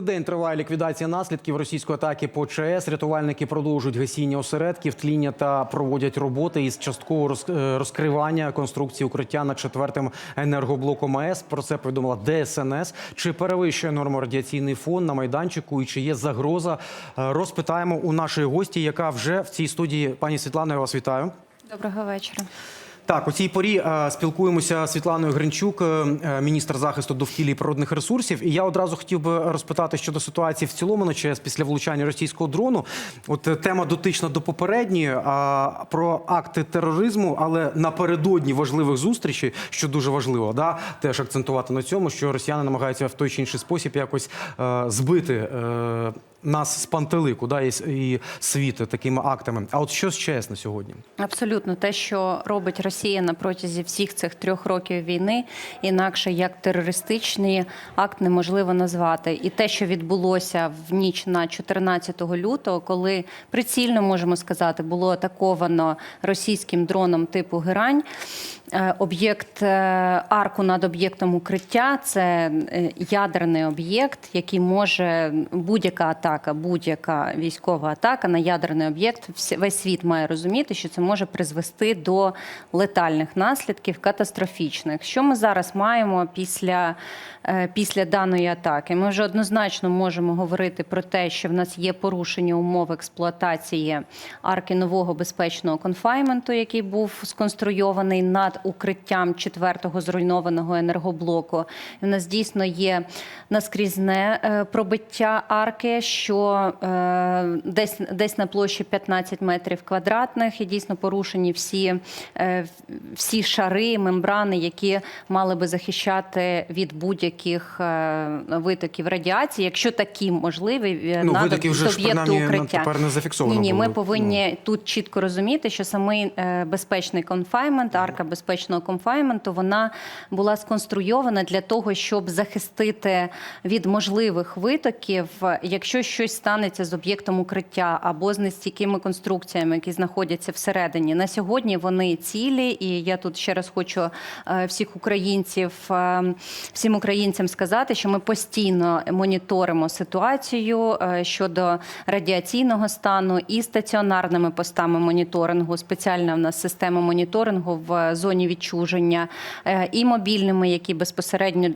День триває ліквідація наслідків російської атаки по ЧАЕС. Рятувальники продовжують гасіння осередків, тління та проводять роботи із часткового е, розкривання конструкції укриття над четвертим енергоблоком АЕС. Про це повідомила ДСНС. Чи перевищує норму радіаційний фон на майданчику і чи є загроза? Е, Розпитаємо у нашої гості, яка вже в цій студії. Пані Світлано, я вас вітаю. Доброго вечора. Так, у цій порі е, спілкуємося з Світланою Гринчук, е, е, міністр захисту довкілля і природних ресурсів. І я одразу хотів би розпитати щодо ситуації в цілому на ЧАЕС після влучання російського дрону. От е, тема дотична до попередньої а, про акти тероризму, але напередодні важливих зустрічей, що дуже важливо, да, теж акцентувати на цьому, що росіяни намагаються в той чи інший спосіб якось е, збити. Е, нас з пантелику, да, і, і світ такими актами. А от що з ЧАЕС на сьогодні? Абсолютно те, що робить Росія на протязі всіх цих трьох років війни, інакше як терористичний акт неможливо назвати. І те, що відбулося в ніч на 14 лютого, коли прицільно можемо сказати, було атаковано російським дроном типу Герань. Е, Об'єкт е, арку над об'єктом укриття це е, ядерний об'єкт, який може будь-яка атака, будь-яка військова атака на ядерний об'єкт. Весь світ має розуміти, що це може призвести до летальних наслідків, катастрофічних. Що ми зараз маємо після, е, після даної атаки? Ми вже однозначно можемо говорити про те, що в нас є порушення умов експлуатації арки нового безпечного конфайменту, який був сконструйований над укриттям четвертого зруйнованого енергоблоку. І в нас дійсно є наскрізне е, пробиття арки, що е, десь, десь на площі 15 метрів квадратних, і дійсно порушені всі, е, всі шари, мембрани, які мали би захищати від будь-яких е, витоків радіації, якщо такі можливі Ну, вже ж, об'єкту принаймні, укриття. тепер не зафіксовано Ні, ні, ми повинні тут чітко розуміти, що самий безпечний конфаймент, арка безпечного конфайменту, вона була сконструйована для того, щоб захистити від можливих витоків, якщо щось станеться з об'єктом укриття або з нестійкими конструкціями, які знаходяться всередині. На сьогодні вони цілі, і я тут ще раз хочу е, всіх українців, е, всім українцям сказати, що ми постійно моніторимо ситуацію е, щодо радіаційного стану і стаціонарними постами моніторингу. Спеціальна в нас система моніторингу в зоні відчуження, і мобільними, які безпосередньо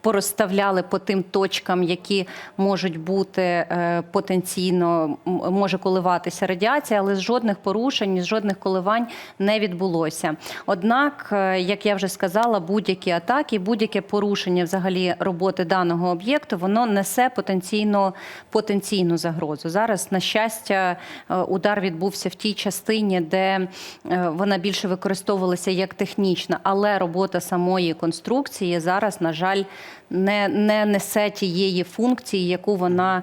порозставляли по тим точкам, які можуть бути е, потенційно може коливатися радіація, але жодних порушень, жодних коливань не відбулося. Однак, е, як я вже сказала, будь-які атаки, будь-яке порушення взагалі роботи даного об'єкту, воно несе потенційно потенційну загрозу. Зараз, на щастя, е, удар відбувся в тій частині, де вона більше використовувалася як технічна, але робота самої конструкції зараз, на жаль, не, не несе тієї функції, яку вона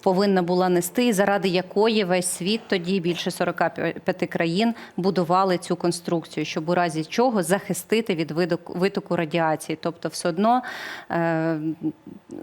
повинна була нести, і заради якої весь світ тоді більше 45 країн будували цю конструкцію, щоб у разі чого захистити від витоку радіації. Тобто, все одно е,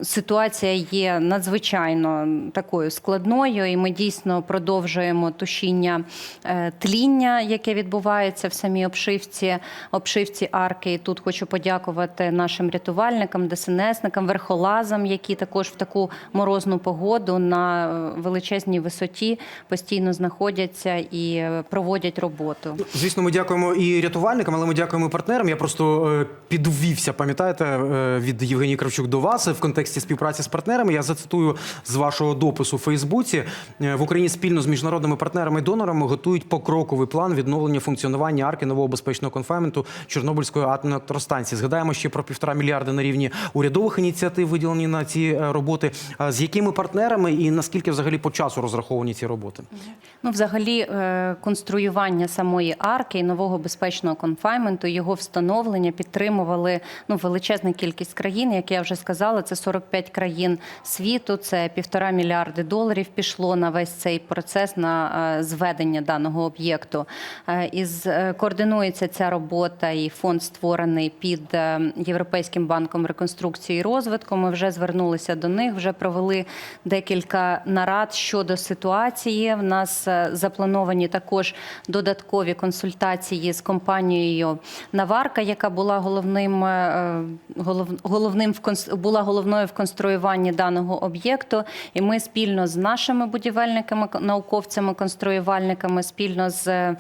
ситуація є надзвичайно такою складною, і ми дійсно продовжуємо тушіння е, тління, яке відбувається в самій обшивці, обшивці арки. І тут хочу подякувати нашим рятувальникам, ДСНСникам, верхолазам, які також в таку морозну погоду на е, величезній висоті постійно знаходяться і е, проводять роботу. Звісно, ми дякуємо і рятувальникам, але ми дякуємо і партнерам. Я просто е, підвівся, пам'ятаєте, від Євгенії Кравчук до вас в контексті співпраці з партнерами. Я зацитую з вашого допису у Фейсбуці. В Україні спільно з міжнародними партнерами і донорами готують покроковий план відновлення функціонування арки нового безпечного конфайменту Чорнобильської атомної електростанції. Згадаємо ще про півтора мільярда на рівні урядових ініціатив, виділені на ці роботи. З якими партнерами і наскільки взагалі по часу розраховані ці роботи? Ну, взагалі, е, конструювання самої арки і нового безпечного конфайменту, його встановлення підтримували ну, величезна кількість країн. Як я вже сказала, це 45 країн світу, це півтора мільярди доларів пішло на весь цей процес на е, зведення даного об'єкту. Е, Із координується ця робота, і фонд створений під Європейським банком реконструкції і розвитку. Ми вже звернулися до них, вже провели декілька нарад щодо ситуації. В нас е, заплановані також додаткові консультації з компанією Наварка, яка була головним е, голов- головним в була головною в конструюванні даного об'єкту. І ми спільно з нашими будівельниками, науковцями, конструювальниками, спільно з е,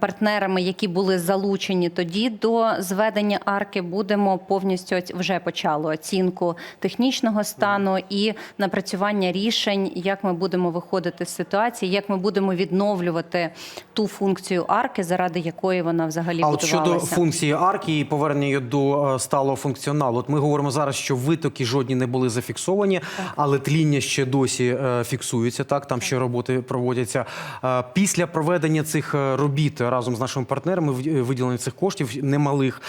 партнерами, які були залучені тоді до зведення арки, будемо повністю вже почали оцінку технічного стану і напрацювання рішень, як ми будемо виходити з ситуації, як ми будемо відновлювати ту функцію арки, заради якої вона взагалі А от щодо функції арки і повернення її до е, сталого функціоналу, от ми говоримо зараз, що витоки жодні не були зафіксовані, але тління ще досі е, фіксується. Так там ще роботи проводяться. Е, Після проведення цих робіт разом з нашими партнерами виділення цих коштів немалих.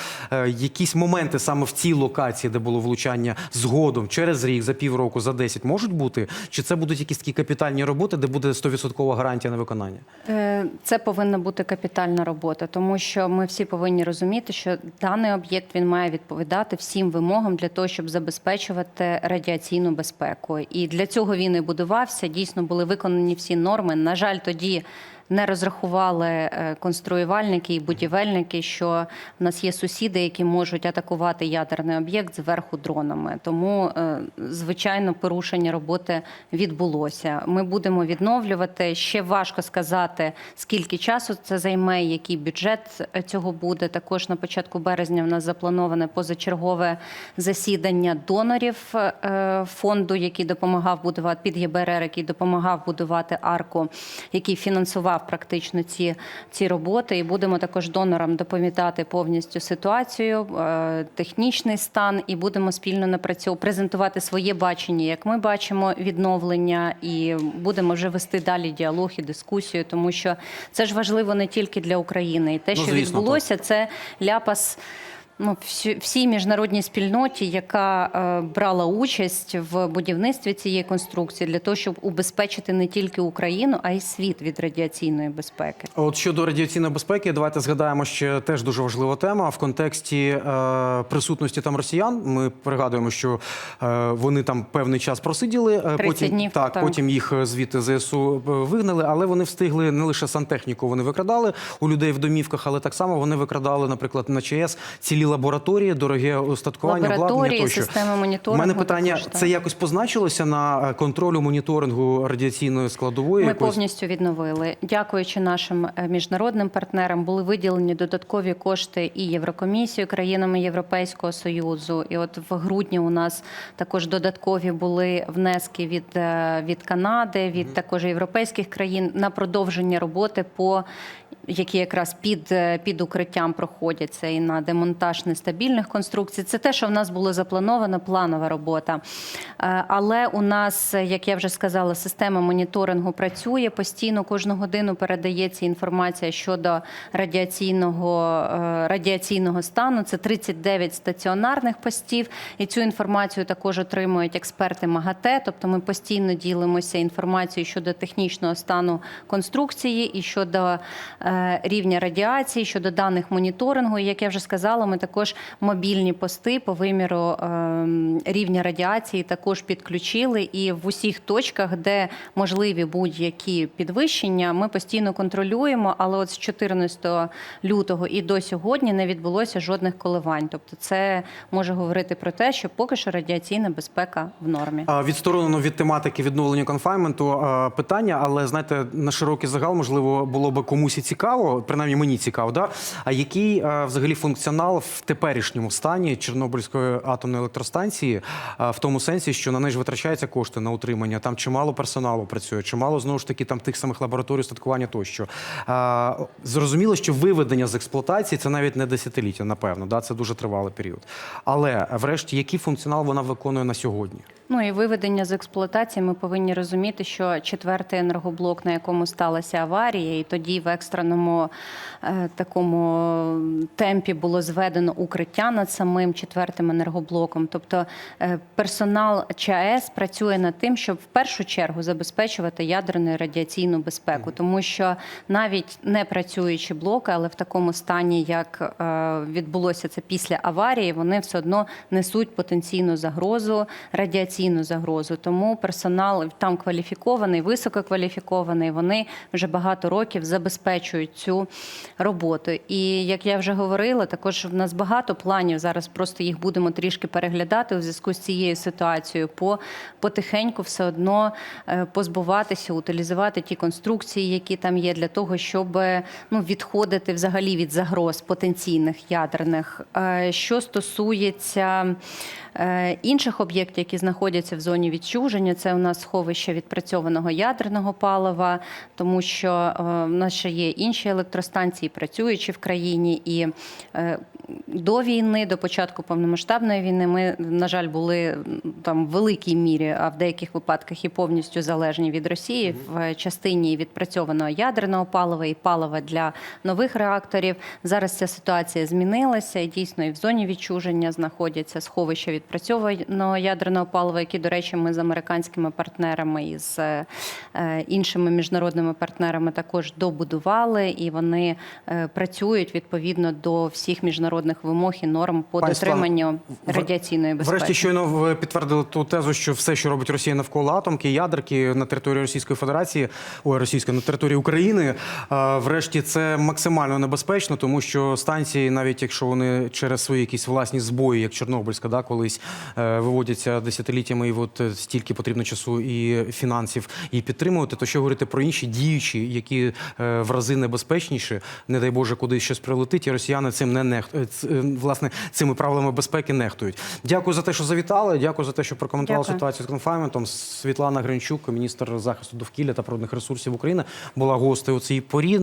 Якісь моменти саме в цій локації, де було влучання згодом через рік, за півроку, за 10, можуть бути? Чи це будуть якісь такі капітальні роботи, де буде 100% гарантія на виконання? Е, Це повинна бути капітальна робота, тому що ми всі повинні розуміти, що даний об'єкт він має відповідати всім вимогам для того, щоб забезпечувати радіаційну безпеку. І для цього він і будувався. Дійсно були виконані всі норми. На жаль, тоді. Не розрахували е, конструювальники і будівельники, що в нас є сусіди, які можуть атакувати ядерний об'єкт зверху дронами. Тому, е, звичайно, порушення роботи відбулося. Ми будемо відновлювати. Ще важко сказати, скільки часу це займе, який бюджет е, цього буде. Також на початку березня в нас заплановане позачергове засідання донорів фонду, який допомагав будувати під ЄБРР, який допомагав будувати арку, який фінансував практично ці, ці роботи. І будемо також донорам доповідати повністю ситуацію, е, технічний стан, і будемо спільно напрацьовувати, презентувати своє бачення, як ми бачимо відновлення, і будемо вже вести далі діалог і дискусію, тому що це ж важливо не тільки для України, і те, Ну, що звісно, відбулося, це ляпас. Ну, всі- всій міжнародній спільноті, яка е, брала участь в будівництві цієї конструкції, для того, щоб убезпечити не тільки Україну, а й світ від радіаційної безпеки. От щодо радіаційної безпеки, давайте згадаємо ще теж дуже важлива тема в контексті е, присутності там росіян. Ми пригадуємо, що е, вони там певний час просиділи. е, 30 потім днів, так, так. потім їх е, звідти ЗСУ е, вигнали, але вони встигли не лише сантехніку, вони викрадали у людей в домівках, але так само вони викрадали, наприклад, на ЧАЕС цілі лабораторії, дороге устаткування, обладнання Лабораторії, тощо. системи У мене питання: також, так. це якось позначилося на е, контролю моніторингу радіаційної складової? Ми якоїсь? повністю відновили. Дякуючи нашим е, міжнародним партнерам, були виділені додаткові кошти і Єврокомісією, країнами Європейського союзу. І от в грудні у нас також додаткові були внески від, е, від Канади, від також європейських країн на продовження роботи по які якраз під, під укриттям проходяться і на демонтаж нестабільних конструкцій. Це те, що в нас було заплановано, планова робота. Е, Але у нас, як я вже сказала, система моніторингу працює постійно. Кожну годину передається інформація щодо радіаційного, е, радіаційного стану. Це 39 стаціонарних постів. І цю інформацію також отримують експерти МАГАТЕ. Тобто ми постійно ділимося інформацією щодо технічного стану конструкції і щодо е, рівня радіації, щодо даних моніторингу. І як я вже сказала, ми також мобільні пости по виміру е, рівня радіації також підключили. І в усіх точках, де можливі будь-які підвищення, ми постійно контролюємо. Але от з 14 лютого і до сьогодні не відбулося жодних коливань. Тобто, це може говорити про те, що поки що радіаційна безпека в нормі. Відсторонено від тематики відновлення конфайнменту а, питання, але знаєте, на широкий загал можливо було би комусь і цікаво, принаймні мені цікаво, да? А який взагалі функціонал в теперішньому стані Чорнобильської атомної електростанції, в тому сенсі, що на неї ж витрачаються кошти на утримання, там чимало персоналу працює, чимало знову ж таки там тих самих лабораторій статкування тощо. Зрозуміло, що виведення з експлуатації це навіть не десятиліття, напевно, да? це дуже тривалий період. Але врешті, який функціонал вона виконує на сьогодні? Ну і виведення з експлуатації ми повинні розуміти, що четвертий енергоблок, на якому сталася аварія, і тоді в екстреному е, такому темпі було зведено укриття над самим четвертим енергоблоком. Тобто е, персонал ЧАЕС працює над тим, щоб в першу чергу забезпечувати ядерну і радіаційну безпеку, тому що навіть не працюючі блоки, але в такому стані, як е, відбулося це після аварії, вони все одно несуть потенційну загрозу, радіаційну загрозу. Тому персонал там кваліфікований, висококваліфікований. Вони вже багато років забезпечують цю роботу. І як я вже говорила, також в нас нас багато планів. Зараз просто їх будемо трішки переглядати у зв'язку з цією ситуацією. По потихеньку все одно е, позбуватися, утилізувати ті конструкції, які там є, для того, щоб е, ну, відходити взагалі від загроз потенційних ядерних. Е, Що стосується інших об'єктів, які знаходяться в зоні відчуження, це у нас сховище відпрацьованого ядерного палива, тому що в нас ще є інші електростанції, працюючі в країні, і до війни, до початку повномасштабної війни, ми, на жаль, були там в великій мірі, а в деяких випадках і повністю залежні від Росії в частині відпрацьованого ядерного палива і палива для нових реакторів. Зараз ця ситуація змінилася, і дійсно і в зоні відчуження знаходяться сховища відпрацьованого ядерного палива, які, до речі, ми з американськими партнерами і з е, іншими міжнародними партнерами також добудували, і вони е, працюють відповідно до всіх міжнародних вимог і норм по Пані дотриманню радіаційної безпеки. Врешті щойно ви підтвердили ту тезу, що все, що робить Росія навколо атомки, ядерки на території Російської Федерації, ой, російської на території України. е, Врешті це максимально небезпечно, тому що станції, навіть якщо вони через свої якісь власні збої, як Чорнобильська, да, колись е, виводяться десятиліттями, і от е, стільки потрібно часу і фінансів і підтримувати, то що говорити про інші діючі, які в рази небезпечніші, не дай Боже, кудись щось прилетить, і росіяни цим не нех... е, власне цими правилами безпеки нехтують. Дякую за те, що завітали. Дякую за те, що прокоментували Дякую. ситуацію з конфайментом. Світлана Гринчук, міністр захисту довкілля та природних ресурсів України, була гостею у цій порі.